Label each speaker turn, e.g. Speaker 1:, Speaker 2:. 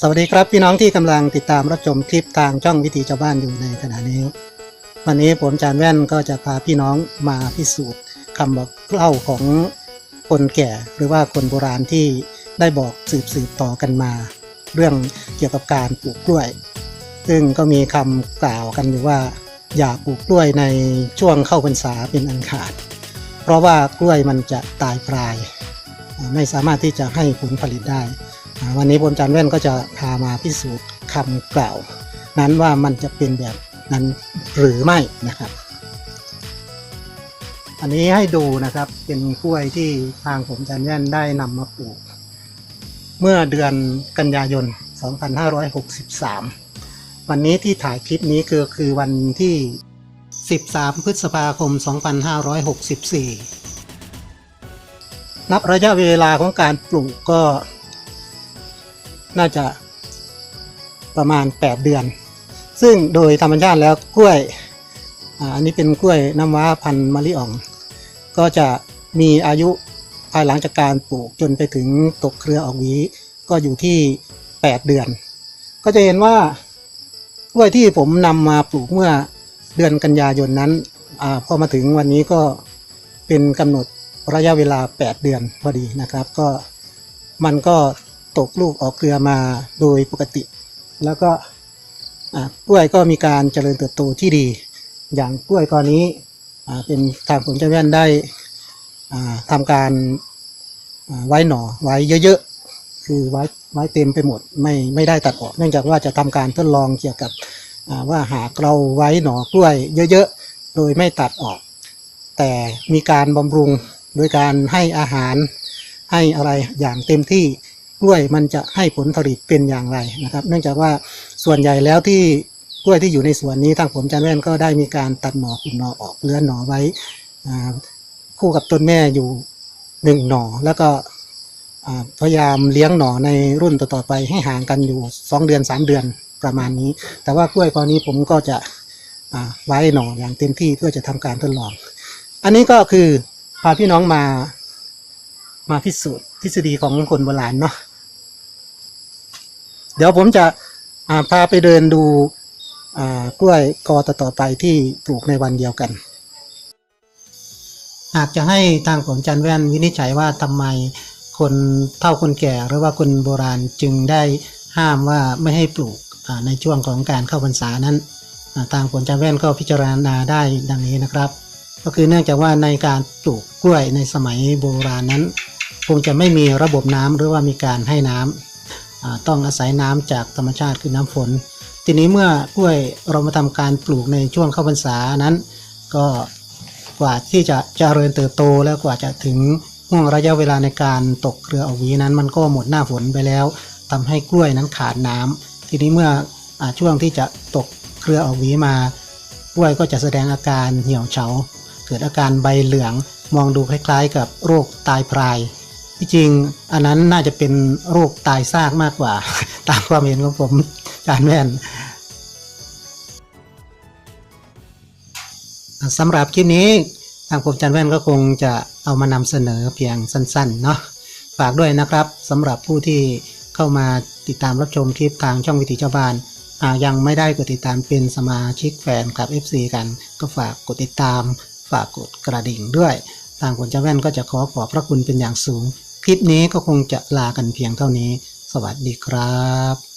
Speaker 1: สวัสดีครับพี่น้องที่กำลังติดตามรับชมคลิปทางช่องวิถีชาวบ้านอยู่ในขณะนี้ วันนี้ผมจานแว่นก็จะพาพี่น้องมาพิสูจน์คำบอกเล่าของคนแก่หรือว่าคนโบราณที่ได้บอกสืบสืบต่อกันมา เรื่องเกี่ยวกับการปลูกกล้วย ซึ่งก็มีคำกล่าวกันอยู่ว่า อย่าปลูกกล้วยในช่วงเข้าพรรษาเป็นอันขาด เพราะว่ากล้วยมันจะตายพราย ไม่สามารถที่จะให้ผลผลิตได้ วันนี้ผมจานแว่นก็จะพามาพิสูจน์คำกล่าว นั้นว่ามันจะเป็นแบบนั้นหรือไม่นะครับ อันนี้ให้ดูนะครับเป็นกล้วยที่ทางผมจานแว่นได้นำมาปลูก เมื่อเดือนกันยายน 2563 วันนี้ที่ถ่ายคลิปนี้คือคือวันที่ 13 พฤษภาคม 2564 นับระยะเวลาของการปลูกก็ น่าจะประมาณ 8 เดือน ซึ่งโดยธรรมชาติแล้วกล้วยอันนี้เป็นกล้วยน้ำว้าพันธุ์มะลิอ่อง ก็จะมีอายุภายหลังจากการปลูกจนไปถึงตกเครือออกหวีก็อยู่ที่ 8 เดือน ก็จะเห็นว่ากล้วยที่ผมนำมาปลูกเมื่อเดือนกันยายนนั้นอพอมาถึงวันนี้ก็เป็นกำหนดระยะเวลา 8 เดือนพอดีนะครับ ก็มันก็ ตกลูกออกเครือมาโดยปกติ แล้วก็อ่ากล้วยก็มีการเจริญเติบโตที่ดี อย่างกล้วยกอนี้อ่าเป็นทางผมเจ้าแว่นได้อ่าทำการอ่าไว้หน่อไว้เยอะๆ คือไว้ไว้เต็มไปหมดไม่ไม่ได้ตัดออก เนื่องจากว่าจะทำการทดลองเกี่ยวกับอ่าว่าหากเราไว้หน่อกล้วยเยอะๆ โดยไม่ตัดออก แต่มีการบำรุงโดยการให้อาหารให้อะไรอย่างเต็มที่ กล้วยมันจะให้ผลผลิตเป็นอย่างไรนะครับ เนื่องจากว่าส่วนใหญ่แล้วที่กล้วยที่อยู่ในสวนนี้ทางผมจันแว่นก็ได้มีการตัดหน่อขุดหน่อออกเลื้อนหน่อไว้คู่กับต้นแม่อยู่หนึ่งหน่อแล้วก็พยายามเลี้ยงหน่อในรุ่นต่อๆไปให้ห่างกันอยู่สองเดือนสามเดือนประมาณนี้ แต่ว่ากล้วยกอนี้ผมก็จะไว้หน่ออย่างเต็มที่เพื่อจะทำการทดลอง อันนี้ก็คือพาพี่น้องมามาพิสูจน์ทฤษฎีของคนโบราณเนาะ เดี๋ยวผมจะาพาไปเดินดูกล้วยกอต่อไปที่ปลูกในวันเดียวกันหากจะให้ทางผมจันแว่นวินิจฉัยว่าทำไมคนเฒ่าคนแก่หรือว่าคนโบราณจึงได้ห้ามว่าไม่ให้ปลูกในช่วงของการเข้าพรรษานั้นทางผลจันแว่นก็พิจารณาได้ดังนี้นะครับ ก็คือเนื่องจากว่าในการปลูกกล้วยในสมัยโบราณนั้น คงจะไม่มีระบบน้ำหรือว่ามีการให้น้ำอ่า ต้องอาศัยน้ำจากธรรมชาติคือน้ำฝน ทีนี้เมื่อกล้วยเรามาทำการปลูกในช่วงเข้าพรรษานั้น ก็กว่าที่จะเจริญเติบโตแล้วกว่าจะถึงห่วงระยะเวลาในการตกเครือออกวีนั้น มันก็หมดหน้าฝนไปแล้วทำให้กล้วยนั้นขาดน้ำทีนี้เมื่ออช่วงที่จะตกเครือออกวีมากล้วยก็จะแสดงอาการเหี่ยวเฉา เกิดอาการใบเหลืองมองดูคล้ายๆ กับโรคตายพราย ที่จริงอันนั้นน่าจะเป็นโรคตายซากมากกว่า ตามความเห็นของผมจานแว่นสำหรับคลิปนี้ทางผมจานแว่นก็คงจะเอามานำเสนอเพียงสั้นๆเนาะฝากด้วยนะครับสำหรับผู้ที่เข้ามาติดตามรับชมคลิปทางช่องวิถีเจ้าบ้านหากยังไม่ได้กดติดตามเป็นสมาชิกแฟนคลับ FC กัน ก็ฝากกดติดตาม ฝากกดกระดิ่งด้วย ทางผมจานแว่นก็จะขอขอบพระคุณเป็นอย่างสูง คลิปนี้ก็คงจะลากันเพียงเท่านี้ สวัสดีครับ